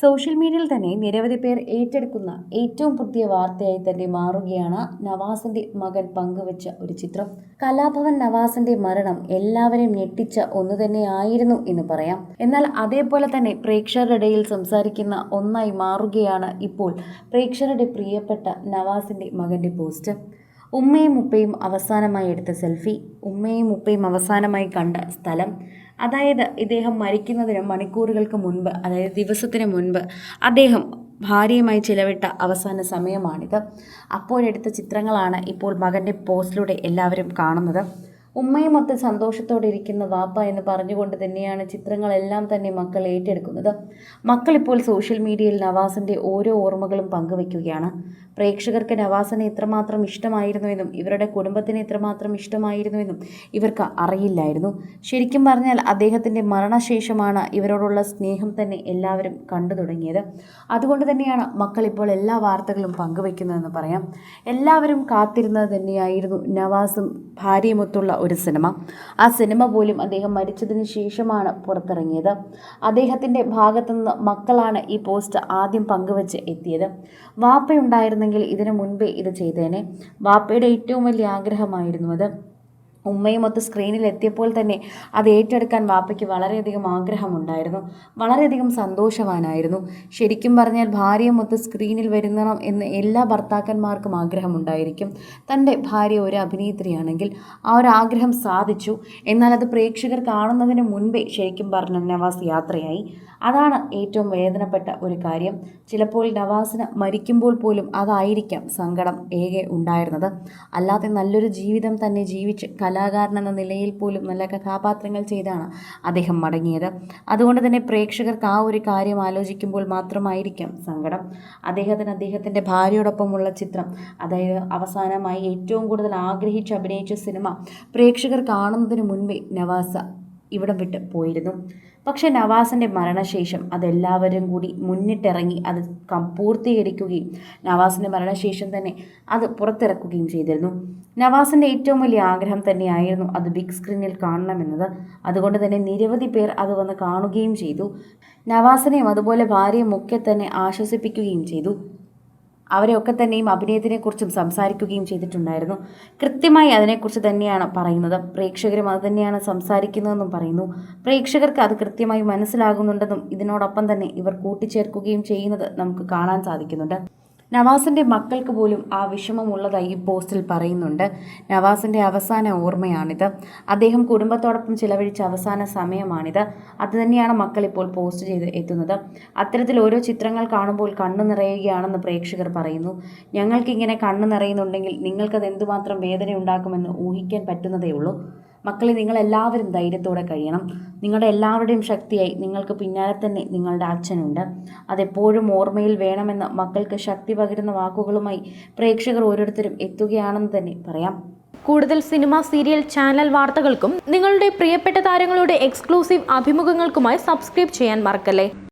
Social മീഡിയയിൽ തന്നെ നിരവധി പേർ ഏറ്റെടുക്കുന്ന ഏറ്റവും പുതിയ വാർത്തയായി തന്നെ മാറുകയാണ് നവാസിന്റെ മകൻ പങ്കുവച്ച ഒരു ചിത്രം. കലാഭവൻ നവാസിന്റെ മരണം എല്ലാവരെയും ഞെട്ടിച്ച ഒന്ന് തന്നെയായിരുന്നു എന്ന് പറയാം. എന്നാൽ അതേപോലെ തന്നെ പ്രേക്ഷകരുടെ ഇടയിൽ സംസാരിക്കുന്ന ഒന്നായി മാറുകയാണ് ഇപ്പോൾ പ്രേക്ഷകരുടെ പ്രിയപ്പെട്ട നവാസിന്റെ മകന്റെ പോസ്റ്റ്. ഉമ്മയും ഉപ്പയും അവസാനമായി എടുത്ത സെൽഫി. ഉമ്മയും ഉപ്പയും അവസാനമായി കണ്ട സ്ഥലം. അതായത് ഇദ്ദേഹം മരിക്കുന്നതിന് മണിക്കൂറുകൾക്ക് മുൻപ് അതായത് ദിവസത്തിന് മുൻപ് അദ്ദേഹം ഭാര്യയുമായി ചിലവിട്ട അവസാന സമയമാണിത്. അപ്പോഴെടുത്ത ചിത്രങ്ങളാണ് ഇപ്പോൾ മകന്റെ പോസ്റ്റിലൂടെ എല്ലാവരും കാണുന്നത്. ഉമ്മയുമൊത്ത് സന്തോഷത്തോടെ ഇരിക്കുന്ന വാപ്പ എന്ന് പറഞ്ഞുകൊണ്ട് തന്നെയാണ് ചിത്രങ്ങളെല്ലാം തന്നെ മക്കൾ ഏറ്റെടുക്കുന്നത്. മക്കളിപ്പോൾ സോഷ്യൽ മീഡിയയിൽ നവാസിന്റെ ഓരോ ഓർമ്മകളും പങ്കുവയ്ക്കുകയാണ്. പ്രേക്ഷകർക്ക് നവാസിനെ ഇത്രമാത്രം ഇഷ്ടമായിരുന്നുവെന്നും ഇവരുടെ കുടുംബത്തിന് ഇത്രമാത്രം ഇഷ്ടമായിരുന്നുവെന്നും ഇവർക്ക് അറിയില്ലായിരുന്നു. ശരിക്കും പറഞ്ഞാൽ അദ്ദേഹത്തിന്റെ മരണശേഷമാണ് ഇവരോടുള്ള സ്നേഹം തന്നെ എല്ലാവരും കണ്ടു തുടങ്ങിയത്. അതുകൊണ്ട് തന്നെയാണ് മക്കളിപ്പോൾ എല്ലാ വാർത്തകളും പങ്കുവയ്ക്കുന്നതെന്ന് പറയാം. എല്ലാവരും കാത്തിരുന്നത് തന്നെയായിരുന്നു നവാസും ഭാര്യയുമൊത്തുള്ള ഒരു സിനിമ. ആ സിനിമ പോലും അദ്ദേഹം മരിച്ചതിന് ശേഷമാണ് പുറത്തിറങ്ങിയത്. അദ്ദേഹത്തിന്റെ ഭാഗത്തുനിന്ന് മക്കളാണ് ഈ പോസ്റ്റ് ആദ്യം പങ്കുവച്ച് എത്തിയത്. വാപ്പയുണ്ടായിരുന്നെങ്കിൽ ഇതിനു മുൻപേ ഇത് ചെയ്തേനെ. വാപ്പയുടെ ഏറ്റവും വലിയ ആഗ്രഹമായിരുന്നു അത്. ഉമ്മയുമൊത്ത് സ്ക്രീനിൽ എത്തിയപ്പോൾ തന്നെ അത് ഏറ്റെടുക്കാൻ വാപ്പയ്ക്ക് വളരെയധികം ആഗ്രഹമുണ്ടായിരുന്നു. വളരെയധികം സന്തോഷവാനായിരുന്നു. ശരിക്കും പറഞ്ഞാൽ ഭാര്യയുമൊത്ത് സ്ക്രീനിൽ വരുന്നണം എന്ന് എല്ലാ ഭർത്താക്കന്മാർക്കും ആഗ്രഹമുണ്ടായിരിക്കും. തന്റെ ഭാര്യ ഒരു അഭിനേത്രിയാണെങ്കിൽ ആ ഒരു ആഗ്രഹം സാധിച്ചു. എന്നാൽ അത് പ്രേക്ഷകർ കാണുന്നതിന് മുൻപേ ശരിക്കും പറഞ്ഞ നവാസ് യാത്രയായി. അതാണ് ഏറ്റവും വേദനപ്പെട്ട ഒരു കാര്യം. ചിലപ്പോൾ നവാസിന് മരിക്കുമ്പോൾ പോലും അതായിരിക്കാം സങ്കടം ഏകെ ഉണ്ടായിരുന്നത്. അല്ലാതെ നല്ലൊരു ജീവിതം തന്നെ ജീവിച്ച് കലാകാരൻ എന്ന നിലയിൽ പോലും നല്ല കഥാപാത്രങ്ങൾ ചെയ്താണ് അദ്ദേഹം മടങ്ങിയത്. അതുകൊണ്ട് തന്നെ പ്രേക്ഷകർക്ക് ആ ഒരു കാര്യം ആലോചിക്കുമ്പോൾ മാത്രമായിരിക്കാം സങ്കടം. അദ്ദേഹത്തിന് അദ്ദേഹത്തിന്റെ ഭാര്യയോടൊപ്പമുള്ള ചിത്രം അതായത് അവസാനമായി ഏറ്റവും കൂടുതൽ ആഗ്രഹിച്ച് അഭിനയിച്ച സിനിമ പ്രേക്ഷകർ കാണുന്നതിന് മുൻപേ നവാസ ഇവിടം വിട്ട് പോയിരുന്നു. പക്ഷേ നവാസിന്റെ മരണശേഷം അതെല്ലാവരും കൂടി മുന്നിട്ടിറങ്ങി അത് പൂർത്തീകരിക്കുകയും നവാസിന്റെ മരണശേഷം തന്നെ അത് പുറത്തിറക്കുകയും ചെയ്തിരുന്നു. നവാസിന്റെ ഏറ്റവും വലിയ ആഗ്രഹം തന്നെയായിരുന്നു അത് ബിഗ് സ്ക്രീനിൽ കാണണമെന്നത്. അതുകൊണ്ട് തന്നെ നിരവധി പേർ അത് വന്ന് കാണുകയും ചെയ്തു. നവാസിനെയും അതുപോലെ ഭാര്യയും ഒക്കെ തന്നെ ആശ്വസിപ്പിക്കുകയും ചെയ്തു. അവരെയൊക്കെ തന്നെയും അഭിനയത്തിനെക്കുറിച്ചും സംസാരിക്കുകയും ചെയ്തിട്ടുണ്ടായിരുന്നു. കൃത്യമായി അതിനെക്കുറിച്ച് തന്നെയാണ് പറയുന്നത്. പ്രേക്ഷകരും അത് തന്നെയാണ് സംസാരിക്കുന്നതെന്നും പറയുന്നു. പ്രേക്ഷകർക്ക് അത് കൃത്യമായി മനസ്സിലാകുന്നുണ്ടെന്നും ഇതിനോടൊപ്പം തന്നെ ഇവർ കൂട്ടിച്ചേർക്കുകയും ചെയ്യുന്നത് നമുക്ക് കാണാൻ സാധിക്കുന്നുണ്ട്. നവാസിന്റെ മക്കൾക്ക് പോലും ആ വിഷമമുള്ളതായി ഈ പോസ്റ്റിൽ പറയുന്നുണ്ട്. നവാസിന്റെ അവസാന ഓർമ്മയാണിത്. അദ്ദേഹം കുടുംബത്തോടൊപ്പം ചിലവഴിച്ച അവസാന സമയമാണിത്. അതുതന്നെയാണ് മക്കൾ ഇപ്പോൾ പോസ്റ്റ് ചെയ്ത് എത്തുന്നത്. അത്തരത്തിൽ ഓരോ ചിത്രങ്ങൾ കാണുമ്പോൾ കണ്ണു നിറയുകയാണെന്ന് പ്രേക്ഷകർ പറയുന്നു. ഞങ്ങൾക്കിങ്ങനെ കണ്ണു നിറയുന്നുണ്ടെങ്കിൽ നിങ്ങൾക്കത് എന്തുമാത്രം വേദന ഉണ്ടാക്കുമെന്ന് ഊഹിക്കാൻ പറ്റുന്നതേ ഉള്ളൂ മക്കളെ നിങ്ങളെല്ലാവരും ധൈര്യത്തോടെ കഴിയണം. നിങ്ങളുടെ എല്ലാവരുടെയും ശക്തിയായി നിങ്ങൾക്ക് പിന്നാലെ തന്നെ നിങ്ങളുടെ അച്ഛനുണ്ട്. അതെപ്പോഴും ഓർമ്മയിൽ വേണമെന്ന് മക്കൾക്ക് ശക്തി പകരുന്ന വാക്കുകളുമായി പ്രേക്ഷകർ ഓരോരുത്തരും എത്തുകയാണെന്ന് തന്നെ പറയാം. കൂടുതൽ സിനിമ സീരിയൽ ചാനൽ വാർത്തകൾക്കും നിങ്ങളുടെ പ്രിയപ്പെട്ട താരങ്ങളുടെ എക്സ്ക്ലൂസീവ് അഭിമുഖങ്ങൾക്കുമായി സബ്സ്ക്രൈബ് ചെയ്യാൻ മറക്കല്ലേ?